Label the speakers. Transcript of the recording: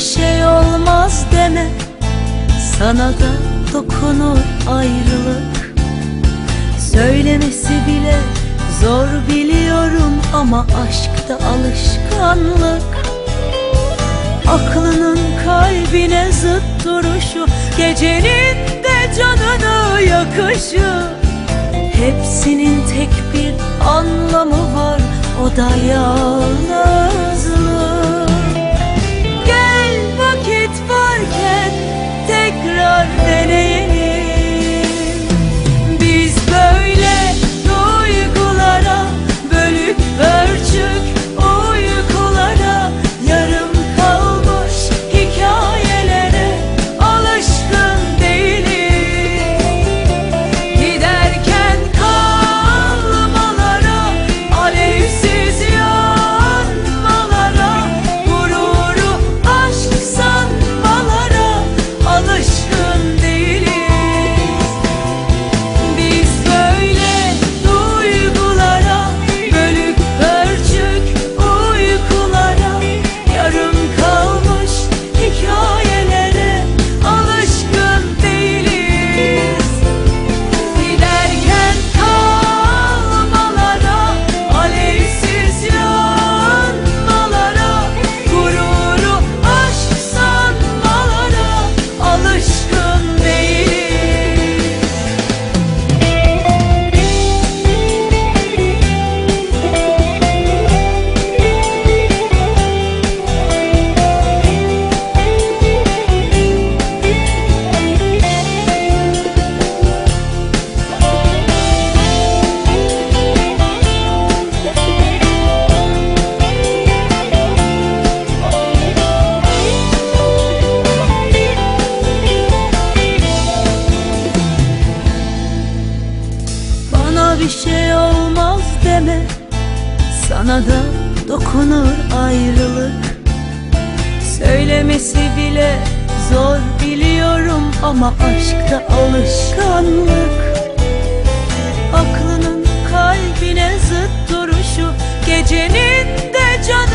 Speaker 1: şey olmaz deme. Sana da dokunur ayrılık. Söylemesi bile zor biliyorum Ama aşkta alışkanlık. Aklının kalbine zıt duruşu Gecenin de canını yakışı. Hepsinin tek bir anlamı var O da yalnızlık bir şey olmaz deme. Sana da dokunur ayrılık. Söylemesi bile zor biliyorum Ama aşkta alışkanlık. Aklının kalbine zıt duruşu Gecenin de can